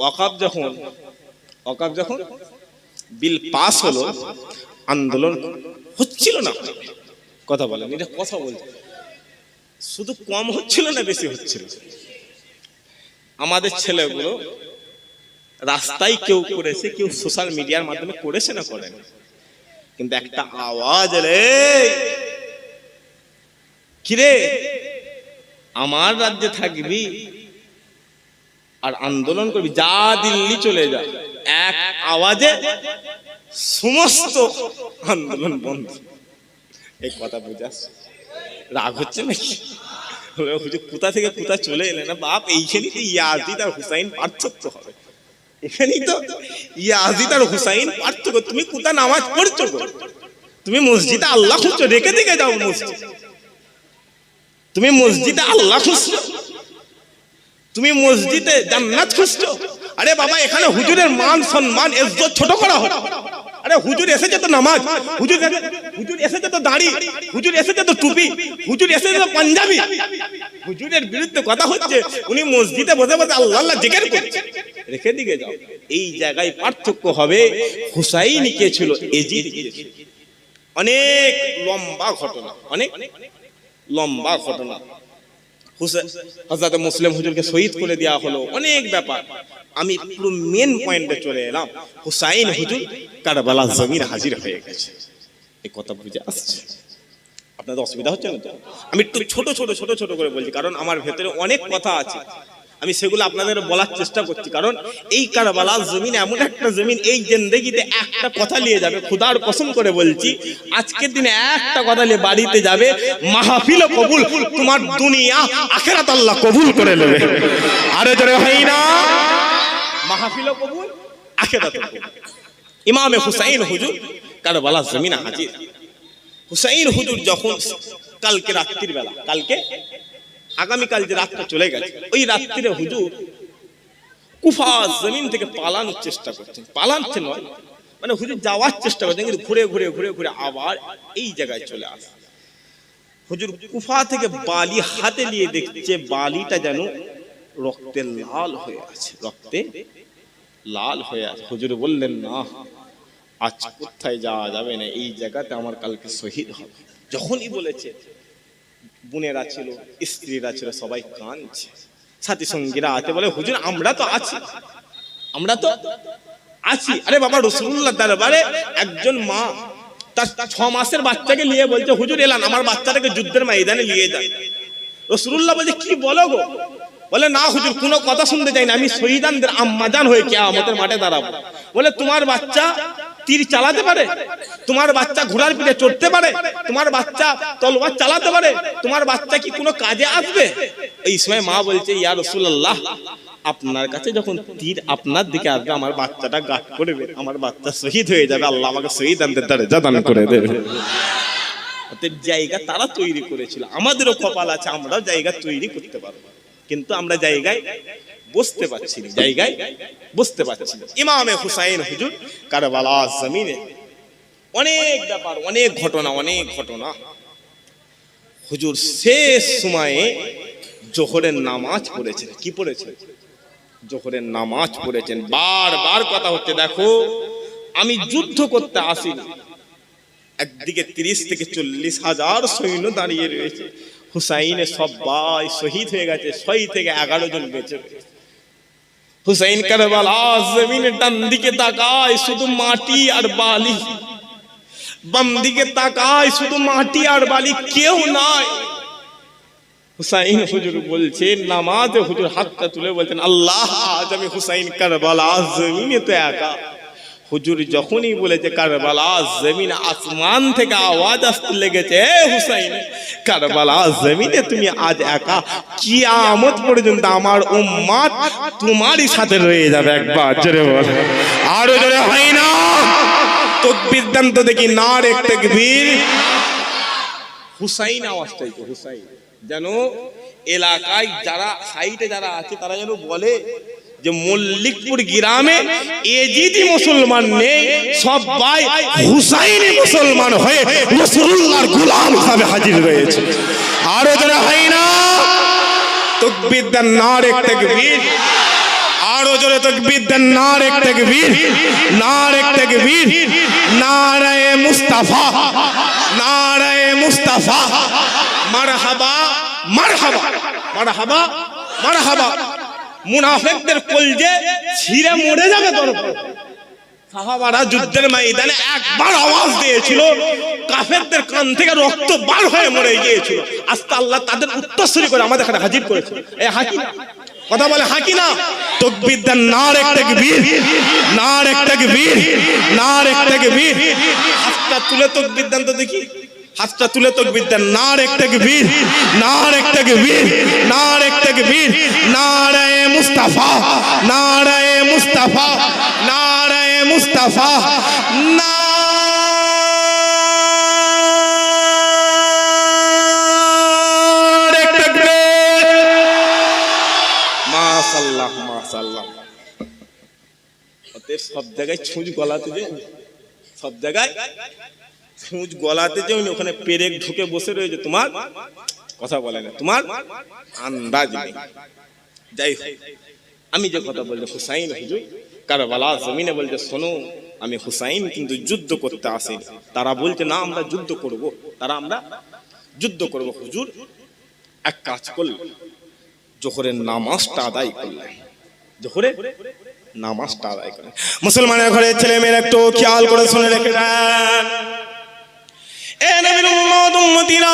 ওয়াকাব যখন ওয়াকাব যখন bill pass হলো, আন্দোলন হচ্ছিল না। কথা বলেন, এটা কথা বলছে। শুধু কম হচ্ছিল না, বেশি হচ্ছিল? আমাদের ছেলেগুলো রাস্তায় কেউ করেছে, কেউ সোশ্যাল মিডিয়ার মাধ্যমে করেছে না করেন কিন্তু একটা আওয়াজ রে কিরে, আমার রাজ্যে থাকবি? আর আন্দোলন করবি, যা দিল্লি চলে যা। এক আওয়াজে সমস্ত আন্দোলন বন্ধ। এই কথা বুঝাস? রাগ হচ্ছে নাকি? কোথা থেকে কোথা চলে এলে না? বাপ, এইখানেই তো ইয়াজিদ আর হুসাইন পার্থক্য হবে। এখানেই তো ইয়াজিদ আর হুসাইন পার্থক্য। তুমি কোথা নামাজ পড়ছো তুমি মসজিদে আল্লাহ খুঁজছো? রেখে দিকে যাও মসজিদ। তুমি মসজিদে আল্লাহ খুঁজছো? তুমি মসজিদে জান্নাত খুঁজছো? আরে বাবা, এখানে হুজুরের মান সম্মান, ইজ্জত ছোট করা হয় আরে হুজুর এসেছে তো নামাজ, হুজুর হুজুর এসেছে তো দাড়ি, হুজুর এসেছে তো টুপি, হুজুর এসেছে তো পাঞ্জাবি। হুজুরের বিরুদ্ধে কথা হচ্ছে, উনি মসজিদে বসে বসে আল্লাহ আল্লাহ জিকির করছে। রেখে দিকে যাও। এই জায়গায় পার্থক্য হবে, হুসাইন কে ছিল? এজিদ। অনেক লম্বা ঘটনা, অনেক লম্বা ঘটনা। হজরত মুসলিম হুজুরকে শহীদ করে দেওয়া হলো। অনেক ব্যাপার। আমি পুরো মেন পয়েন্টে চলে এলাম। হুসাইন হুজুর কারবালা জমির হাজির হয়ে গেছে। এই কথা বুঝে আসছে? আপনাদের অসুবিধা হচ্ছে না আমি একটু ছোট ছোট ছোট ছোট করে বলছি, কারণ আমার ভেতরে অনেক কথা আছে। আমি সেগুলো আপনাদের বলার চেষ্টা করছি। কারণ এই কারবালা জমিন এমন একটা জমিন, এই জেন্দেগিতে একটা কথা নিয়ে যাবে, খুদার কসম করে বলছি, আজকের দিনে একটা কথা নিয়ে বাড়িতে যাবে, মাহফিল কবুল, তোমার দুনিয়া আখেরাত আল্লাহ কবুল করে নেবে। আরে জোরে হয় না। মাহফিল কবুল, আখেরাত ইমামে হুসাইন হুজুর, কারবালা জমিন হাজির। হুসাইন হুজুর যখন কালকে রাত্রির বেলা, কালকে আগামীকাল যে রাতটা চলে গেছে, ওই রাত্রিরে হুজুর কুফা জমিন থেকে পালানোর চেষ্টা করছেন। পালাচ্ছে নয় মানে হুজুর যাওয়ার চেষ্টা করছেন, কিন্তু ঘুরে ঘুরে ঘুরে ঘুরে আবার এই জায়গায় চলে আসে। হুজুর কুফা থেকে বালি হাতে নিয়ে দেখছে, বালিটা যেন রক্তে লাল হয়ে আছে, রক্তে লাল হয়ে আছে। হুজুর বললেন, না, আজ কোথায় যাওয়া যাবে না, এই জায়গাতে আমার কালকে শহীদ হবে। যখনই বলেছে বোনেরা ছিল, স্ত্রীরা ছিল, সবাই কাঁদছে। সাথী সঙ্গীরা আছে বলে, হুজুর, আমরা তো আছি। আমরা তো আছি। আরে বাবা রসুল্লাহ দরবারে একজন মা, তার ছ মাসের বাচ্চাকে নিয়ে বলছে, হুজুর, এলান, আমার বাচ্চাটাকে যুদ্ধের ময়দানে নিয়ে যান রসুল্লাহ বলছে, কি বলো গো? বলে, না হুজুর, কোনো কথা শুনতে চাই না। আমি শহীদানদের আম্মাজান হয়ে কে আমাদের মাঠে দাঁড়াবো। বলে, তোমার বাচ্চা তীর চালাতে পারে? তোমার বাচ্চা ঘোড়ার পিঠে চড়তে পারে? তোমার বাচ্চা তলোয়ার চালাতে পারে? তোমার বাচ্চা কি কোনো কাজে আসবে? এই সময় মা বলছে, ইয়া রসুল্লাহ আপনার কাছে যখন তীর আপনার দিকে আসবে, আমার বাচ্চাটা গাট করবে আমার বাচ্চা শহীদ হয়ে যাবে। আল্লাহ আমাকে শহীদ আনতে দরজা দান করে দেবে জায়গা তারা তৈরি করেছিল। আমাদেরও কপাল আছে, আমরাও জায়গা তৈরি করতে পারব। কিন্তু আমরা জায়গায় বসতে পারছি না, জায়গায় বসতে পারছি না। ইমামে হুসাইন হুজুর কারবালা জমিনে অনেক ব্যাপার, অনেক ঘটনা অনেক ঘটনা। হুজুর শেষ সময়ে জোহরের নামাজ পড়েছেন। কি পড়েছেন? জোহরের নামাজ পড়েছেন। বারবার কথা হচ্ছে, দেখো, আমি যুদ্ধ করতে আসিনি। একদিকে তিরিশ থেকে চল্লিশ হাজার সৈন্য দাঁড়িয়ে রয়েছে। হুসাইনে সবাই শহীদ হয়ে গেছে, ছয় থেকে এগারো জন বেঁচে হুসাইন কারবালা জমিনে ডান দিকে তাকায়, শুধু মাটি আর বালি। বাম দিকে তাকায়, শুধু মাটি আর বালি, কেউ নাই। হুসাইন হুজুর বলছে নামাজে হুজুর হাতটা তুলে বলছেন, আল্লাহ, আজ আমি হুসাইন কারবালা জমিনে তো একা। হুজুর যখনই বলেছে, কারবালা জমিন আসমান থেকে আওয়াজ আসতে লেগেছে হুসাইন, কারবালা জমিনে তুমি আজ একা কি আমত পর্যন্ত আমার উম্মাত তোমারই সাথে রয়ে যাবে একবার, জোরে বল। আরও জোরে হয় না। তকবীর দেন তো দেখি না রে তাকবীর। হুসাইন আওয়াজটাই তো হুসাইন। যেন এলাকায় যারা, সাইডে যারা আছে, তারা যেন বলে যে মল্লিকপুর গ্রামে এজিদি মুসলমান নেই সবাই হুসাইনি মুসলমান হয়ে রসুল্লাহর গোলাম হিসাবে হাজির রয়েছে। আরও যারা হয় না? তকবীর দেন নারে তাকবীর। আরও জোরে তকবীর দেন নারে তকবীর। নারে তকবীর। নারায়ে মুস্তাফা। নারায়ে মুস্তাফা। মারহাবা। মারহাবা। মারহাবা। মারহাবা। মুনাফিকদের কলজে ছিঁড়ে মরে যাবে তোর। সাহাবারা যুদ্ধের ময়দানে একবার আওয়াজ দিয়েছিল, কাফেরদের কান থেকে রক্ত বার হয়ে মরে গিয়েছিল। আস্তে আল্লাহ তাদের উত্তরসূরি করে আমাদের এখানে হাজির করেছে। এই হাকি কথা বলে হাকি না তকবীর দেন, নারে তকবীর নারে তকবীর নারে তকবীর। হাতটা তুলে তো বিদ্যান্ত দেখি। হাতটা তুলে তকবীর দেন। নারে তকবীর নারে তকবীর নারে তকবীর। নারায়ে মুস্তাফা নারায়ে মুস্তাফা নারায়ে মুস্তাফা তকবীর। মাশাল্লাহ মাশাল্লাহ। সব জায়গায় ছুঁচ গলাতে যে, সব জায়গায় ছুঁচ গলাতে যে উনি ওখানে পেরেক ঢুকে বসে রয়েছে, তোমার কথা বলে না, তোমার আন্দাজ নেই। যাই হোক, আমি যে কথা বলছি, হুসাইন হুজুর, কারবালা জমিনে বলছে, শোনো, আমি হুসাইন কিন্তু যুদ্ধ করতে আসিনি তারা বলছে, না, আমরা যুদ্ধ করব। তারা আমরা যুদ্ধ করব। হুজুর, এক কাজ করলাম জোহরের নামাজটা আদায় করলেন জোহরে নামাজটা আদায় করেন মুসলমানের ঘরে ছেলে মেয়েরা একটু খেয়াল করে শুনে রেখে এ নবীর উম্মত উম্মতিরা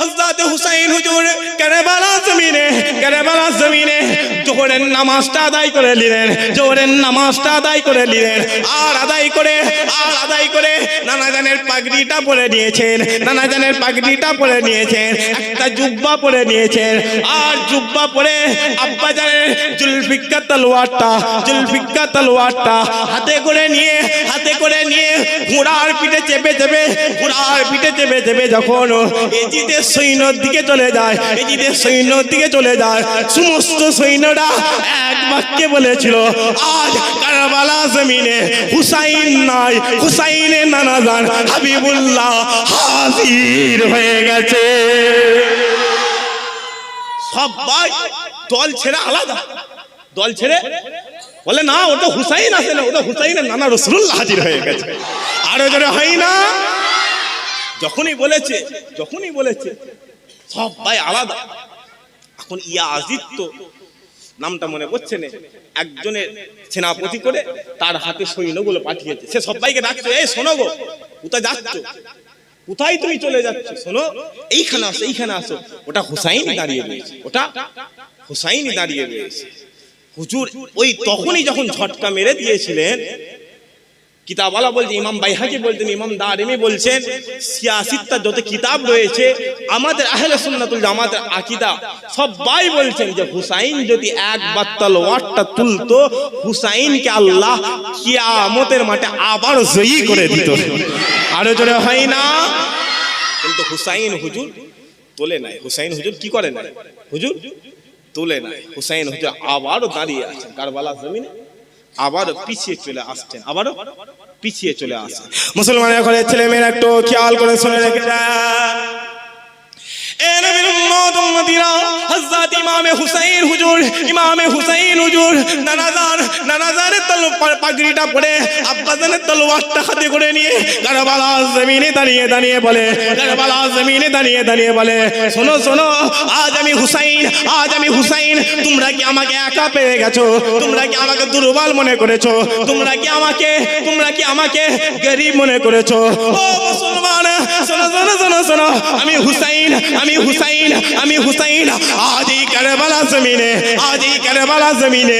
হযরত হুসাইন হুজুর কারবালা জমিনে কারবালা জমিনে জোহরের নামাজটা আদায় করে নিলেন, জোহরের নামাজটা আদায় করে নিলেন, আর আদায় করে, আর আদায় করে নানা জানের পাগড়িটা পরে নিয়েছেন নানা জানের পাগড়িটা পরে নিয়েছেন, একটা জুব্বা পরে নিয়েছেন, আর জুব্বা পরে আব্বা জানের জুলফিকা তলোয়ারটা জুলফিকা তলোয়ারটা হাতে করে নিয়ে, হাতে করে নিয়ে ঘোড়ার পিঠে চেপে চেপে, ঘোড়ার পিঠে চেপে চেপে যখন এজিদের সৈন্যর দিকে চলে যায়, এজিদের সৈন্যর দিকে চলে যায়। সমস্ত সৈন্যরা এক বাক্যে বলেছিল, আজ কারবালা জমিনে হুসাইন নাই হাবিবুল্লাহ হাজির হয়ে গেছে। সবাই দল ছেড়ে আলাদা। দল ছেড়ে? বলে, না, ওটা হুসাইন আসে না, ওটা হুসাইনের নানা রসুল্লাহ হাজির হয়ে গেছে। আরও হয় না। যখনই বলেছে যখনই বলেছে সবাই আলাদা। এখন ইয়া আজিত্য নামটা মনে পড়ছে না? একজনের সেনাপতি করে তার হাতে সৈন্যগুলো পাঠিয়েছে। সে সবাইকে ডাকছে, এই শোনো গো, কোথায় যাচ্ছ? কোথায় তুমি চলে যাচ্ছ? শোনো, এইখানে আসো এইখানে আসো। ওটা হুসাইন দাঁড়িয়ে রয়েছে। ওটা হুসাইন দাঁড়িয়ে রয়েছে। হুজুর, ওই তখনই যখন ঝটকা মেরে দিয়েছিলেন কিতাবওয়ালা বলছে, ইমাম বাইহাকি বলছেন ইমাম দারিমি বলছেন সিয়াসিত্তা যত কিতাব রয়েছে, আমাদের আহলে সুন্নাতুল জামাতের আকীদা সবাই বলছেন যে হুসাইন যদি একবার তলোয়ারটা তুলতো, হুসাইনকে আল্লাহ কিয়ামতের মাঠে আবার জয়ী করে দিত। আরও জোরে হয় না? কিন্তু হুসাইন হুজুর তোলে নাই। হুসাইন হুজুর কি করে নাই? হুজুর তোলে নাই। হুসাইন হুজুর আবারও দাঁড়িয়ে আছেন কারবালা জমিনে। আবারও পিছিয়ে চলে আসছেন, আবারও পিছিয়ে চলে আসছেন। মুসলমানের ঘরে ছেলে মেয়েরা একটু খেয়াল করে শুনে রেখে এ হুসাইন হুজুর, ইমামে হুসাইন হুজুর, নানাজার তল পাগড়িটা তলোয়ারটা হাতে করে নিয়ে জমিনে দাঁড়িয়ে দাঁড়িয়ে বলে জমিনে দাঁড়িয়ে দাঁড়িয়ে বলে, শোনো শোনো, আজ আমি হুসাইন, আজ আমি হুসাইন, তোমরা কি আমাকে একা পেয়ে গেছো? তোমরা কি আমাকে দুর্বল মনে করেছ? তোমরা কি আমাকে, তোমরা কি আমাকে গরিব মনে করেছ? ও মুসলমান, শোনো শোনো শোনো শোনো, আমি হুসাইন আমি হুসাইন আমি হুসাইন এই কারবালা জমিনে এই কারবালা জমিনে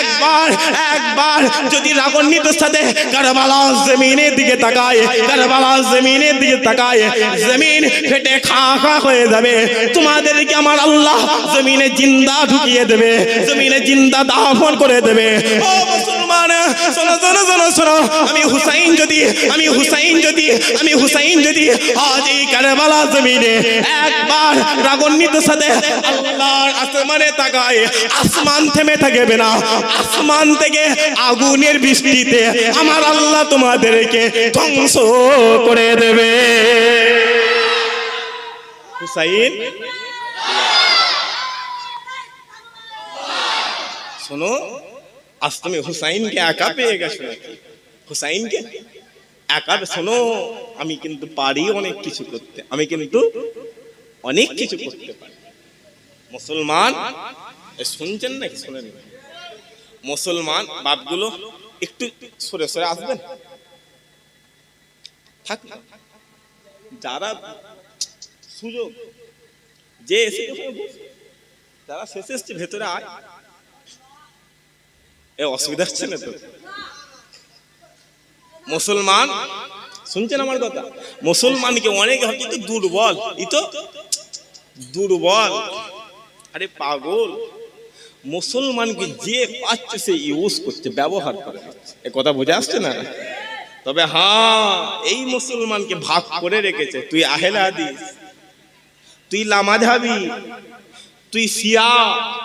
একবার একবার যদি রাগান্বিত সাথে কারবালা জমিনের দিকে তাকায়, কারবালা জমিনের দিকে তাকায়, জমিন ফেটে খা খা হয়ে যাবে। তোমাদেরকে আমার আল্লাহ জমিনে জিন্দা ঢুকিয়ে দেবে, জমিনে জিন্দা দাফন করে দেবে। ও আসমান থেমে থাকবে না। আসমান থেকে আগুনের বৃষ্টিতে আমার আল্লাহ তোমাদেরকে ধ্বংস করে দেবে। হুসাইন? শোনো আজ তুমি হুসাইনকে একা পেয়ে গেছো। নাকি হুসাইনকে একা শোনো আমি কিন্তু পারি অনেক কিছু করতে। আমি কিন্তু অনেক কিছু করতে পারি। মুসলমান? শুনছেন নাকি? শোনেন। মুসলমান বাপগুলো একটু সরে সরে আসবেন? থাক যারা সুযোগ যে এসে। যারা শেষে এসছে ভেতরে আয়। এ অসুবিধা হচ্ছে না তো? মুসলমান? শুনছেন আমার কথা? মুসলমানকে অনেকে হয়, কিন্তু দুর্বল। ই তো, দুর্বল। আরে পাগল। মুসলমানকে যে পাচ্ছে সে ইউজ করছে, ব্যবহার করে। এ কথা বোঝা আসছে না? তবে হ্যাঁ এই মুসলমানকে ভাগ করে রেখেছে। তুই আহেলা হাদিস তুই লামাঝাবি, তুই সিয়া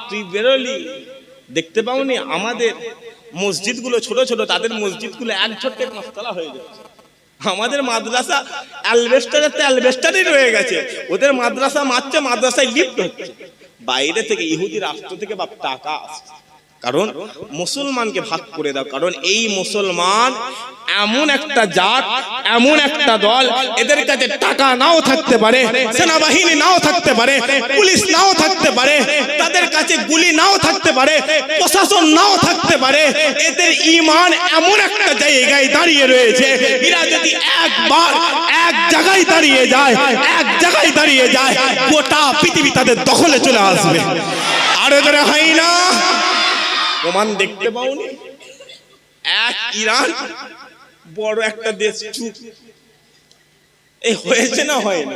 তুই বেরোলি দেখতে পাওনি, আমাদের মসজিদগুলো ছোট ছোট, তাদের মসজিদগুলো এক ঝটকে পাঁচতলা হয়ে যাচ্ছে আমাদের মাদ্রাসা অ্যালবেস্টারের তো অ্যালবেস্টারই রয়ে গেছে। ওদের মাদ্রাসা মারছে, মাদ্রাসায় লিফট হচ্ছে। বাইরে থেকে ইহুদি রাষ্ট্র থেকে বা টাকা আসছে। কারণ মুসলমানকে ভাগ করে দাও। কারণ এই মুসলমান এমন একটা জাত, এমন একটা দল, এদের কাছে টাকা নাও থাকতে পারে, সেনাবাহিনী নাও থাকতে পারে, পুলিশ নাও থাকতে পারে, তাদের কাছে গুলি নাও থাকতে পারে, প্রশাসন নাও থাকতে পারে, এদের ইমান এমন একটা জায়গায় দাঁড়িয়ে রয়েছে, এরা যদি একবার এক জায়গায় দাঁড়িয়ে যায়, এক জায়গায় দাঁড়িয়ে যায়, গোটা পৃথিবী তাদের দখলে চলে আসবে। আর এদের হয় না? প্রমাণ দেখতে পাওনি। এক ইরান, বড় একটা দেশ চুপ এই হয়েছে না হয়নি?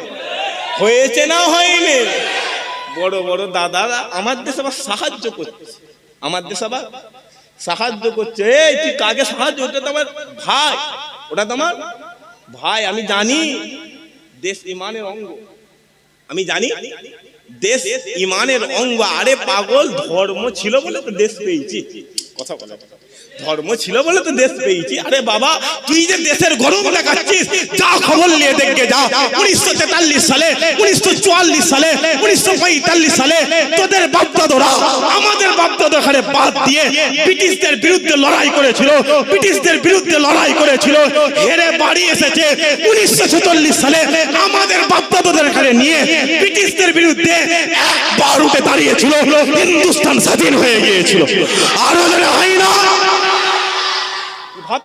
হয়েছে না হয়নি? বড় বড় দাদারা আমার দেশ আবার সাহায্য করছে। আমার দেশ আবার সাহায্য করছে। এই, তুই কাকে সাহায্য ওটা তো আমার ভাই। ওটা তো আমার ভাই। আমি জানি, দেশ ইমানের অঙ্গ। আমি জানি দেশ ইমানের অঙ্গ আরে পাগল ধর্ম ছিল বলে তো দেশ পেয়েছি। কথা বলে ধর্ম ছিল বলে তো দেশ পেয়েছি। আরে বাবা, তুই যে দেশের গরম দেখাচ্ছিস, যা খবর নিয়ে দেখে যা। উনিশশো তেতাল্লিশ সালে, উনিশশো চুয়াল্লিশ সালে, উনিশশো পঁয়তাল্লিশ সালে তোদের বাপদাদরা আমাদের বাপদাদা এখানে বাদ দিয়ে ব্রিটিশদের বিরুদ্ধে লড়াই করেছিল। ব্রিটিশদের বিরুদ্ধে লড়াই করেছিল। হেরে বাড়ি এসেছে। উনিশশো ছেচল্লিশ সালে আমাদের বাপদাদাদের এখানে নিয়ে ব্রিটিশদের বিরুদ্ধে একবার উঠে দাঁড়িয়েছিল। হিন্দুস্তান স্বাধীন হয়ে গিয়েছিল। আর ওদের না।